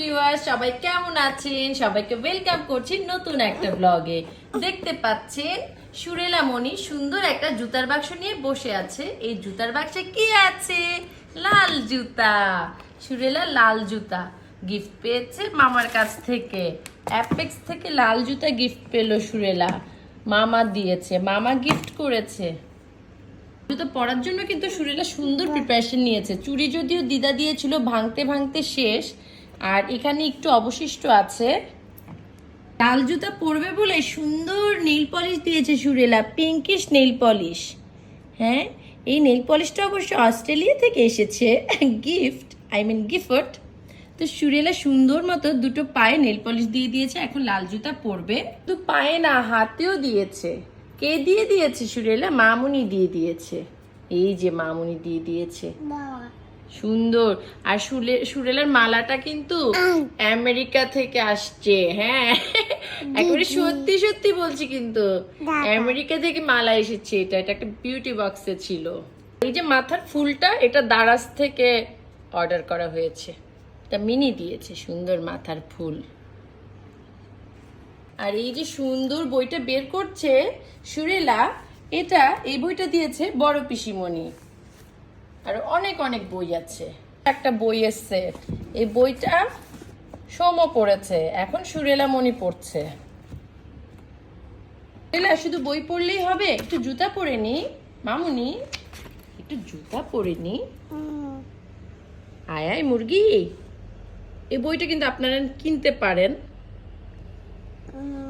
Viewers সবাই কেমন আছেন? সবাইকে ওয়েলকাম করছি নতুন একটা ব্লগে দেখতে পাচ্ছেন, সুরেলা মণি সুন্দর একটা জুতার বাক্স নিয়ে বসে আছে। এই জুতার বাক্সে কি আছে? লাল জুতা। সুরেলা, লাল জুতা গিফট পেয়েছে মামার কাছ থেকে। অ্যাপেক্স থেকে লাল জুতা গিফট পেল সুরেলা। মামা দিয়েছে, মামা গিফট করেছে। জুতো পরার জন্য কিন্তু সুরেলা সুন্দর প্রিপারেশন নিয়েছে। চুড়ি যদিও দিদা দিয়েছিল, ভাঙতে ভাঙতে শেষ। আর এখানে একটু অবশিষ্ট আছে। লাল জুতা পরবে বলে সুন্দর নেল পলিশ দিয়েছে সুরেলা পিঙ্কিশ নেল পলিশ হ্যাঁ এই নেল পলিশটা অবশ্য অস্ট্রেলিয়া থেকে এসেছে। গিফট আই মিন গিফট তো সুরেলা সুন্দর মতো দুটো পায়ে নেল পলিশ দিয়ে দিয়েছে, এখন লাল জুতা পরবে। তো পায়ে না, হাতেও দিয়েছে। কে দিয়ে দিয়েছে সুরেলা? মামুনি দিয়ে দিয়েছে। এই যে মামুনি দিয়ে দিয়েছে। সুন্দর। আর সুলে সুরেলার মালাটা কিন্তু আমেরিকা থেকে আসছে হ্যাঁ। একেবারে সত্যি সত্যি বলছি কিন্তু। আমেরিকা থেকে মালা এসেছে এটা এটা একটা বিউটি বক্সে ছিল। এই যে মাথার ফুলটা এটা দারাজ থেকে অর্ডার করা হয়েছে। এটা মিনি দিয়েছে সুন্দর মাথার ফুল। আর এই যে সুন্দর বইটা বের করছে সুরেলা এটা এই বইটা দিয়েছে বড় পিসিমণি। আর অনেক অনেক বই আছে। একটা বই এসছে। এই বইটা সোম পড়েছে। এখন সুরেলা মণি পড়ছে। শুধু বই পড়লেই হবে? একটু জুতা পরে নি, মামুনি। একটু জুতা পরে নি। আয় মুরগি। এই বইটা কিন্তু আপনারা কিনতে পারেন।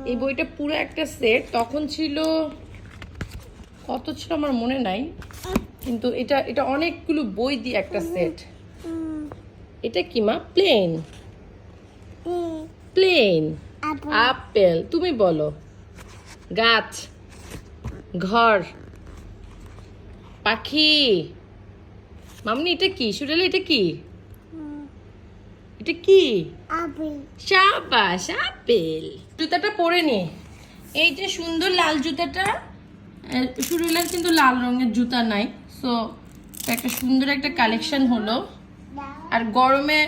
এই বইটা পুরো একটা সেট। তখন ছিল, কত ছিল আমার মনে নাই? কিন্তু এটা এটা অনেকগুলো বই দিয়ে একটা সেট এটা কি মা? প্লেন প্লেন আপেল তুমি বলো। গাছ ঘর পাখি। মামনি এটা কি? সুরেলা এটা কি? এটা কি? সাবাস আপেল। জুতাটা পরে নি। এই যে সুন্দর লাল জুতাটা সুরেলার কিন্তু লাল রঙের জুতা নাই। সো একটা সুন্দর একটা কালেকশন হলো। আর গরমে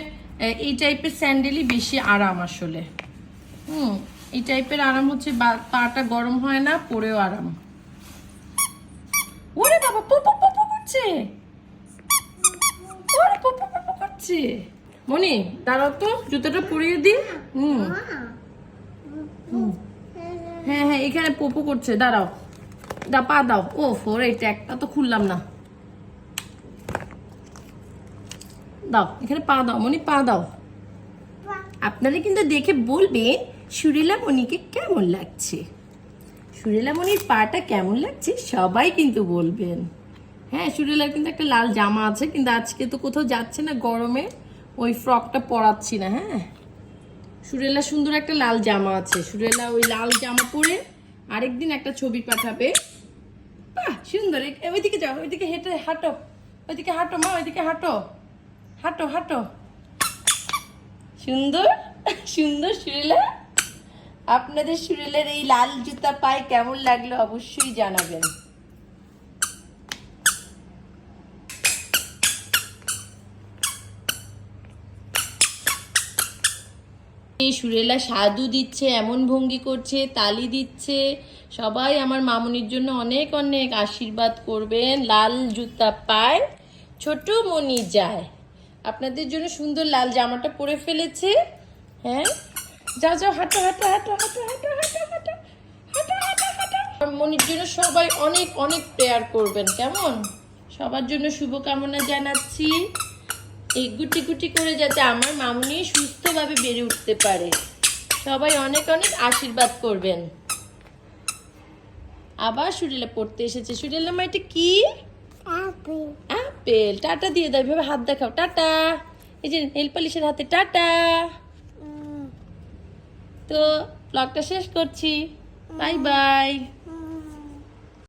এই টাইপের স্যান্ডেলই বেশি আরাম আসলে। হুম, এই টাইপের আরাম হচ্ছে পাটা গরম হয় না, পরেও আরাম। ওরে বাবা, পো পো পো পো করছে। ওরে পো পো পো পো করছে। মনি, দাঁড়াও তো, জুতোটা পরিয়ে দিই। হুম। হ্যাঁ হ্যাঁ এখানে পোপো করছে, দাঁড়াও। দা, পা দাও। ও ফোর এই ট্যাগটা তো খুললাম না। দাও, এখানে পা দাও, মনি পা দাও। আপনারা কিন্তু দেখে বলবেন সুরেলা মণিকে কেমন লাগছে। সুরেলা মণির পাটা কেমন লাগছে, সবাই কিন্তু বলবেন। হ্যাঁ সুরেলার কিন্তু একটা লাল জামা আছে, কিন্তু আজকে তো কোথাও যাচ্ছে না গরমে, ওই ফ্রকটা পরাচ্ছি না হ্যাঁ। সুরেলা সুন্দর একটা লাল জামা আছে। সুরেলা ওই লাল জামা পরে আরেকদিন একটা ছবি পাঠাবে। বাহ, সুন্দর। ওইদিকে যাও, ওইদিকে হেঁটে হাঁটো। ওইদিকে হাঁটো মা, ওইদিকে হাঁটো। হাঁটো হাঁটো। সুন্দর সুন্দর সুরেলা। আপনাদের সুরেলের এই লাল জুতা পায়ে কেমন লাগল অবশ্যই জানাবেন। সুরেলা সাধু দিচ্ছে, এমন ভঙ্গি করছে, তালি দিচ্ছে। সবাই আমার মামুনির জন্য অনেক অনেক আশীর্বাদ করবেন। লাল জুতা পায়, ছোট মনি যায়। আপনাদের জন্য সুন্দর লাল জামাটা পরে ফেলেছে। হ্যাঁ? যাও যাও হাঁটো হাঁটো হাঁটো হাঁটো হাঁটো হাঁটো হাঁটো হাঁটো হাঁটো হাঁটো। আমার মনির জন্য সবাই অনেক অনেক প্রেয়ার করবেন কেমন? সবার জন্য শুভকামনা জানাচ্ছি। এই গুটি গুটি করে যাতে আমার মামুনি সুস্থভাবে বেড়ে উঠতে পারে। সবাই অনেক অনেক আশীর্বাদ করবেন। আবার সুরেলা পড়তে এসেছে। সুরেলা মা এটা কি? আপেল টাটা দিয়ে দাও এভাবে হাত দেখাও টাটা। এই যে নেল পালিশের হাতে টাটা। তো ব্লগটা শেষ করছি। Bye bye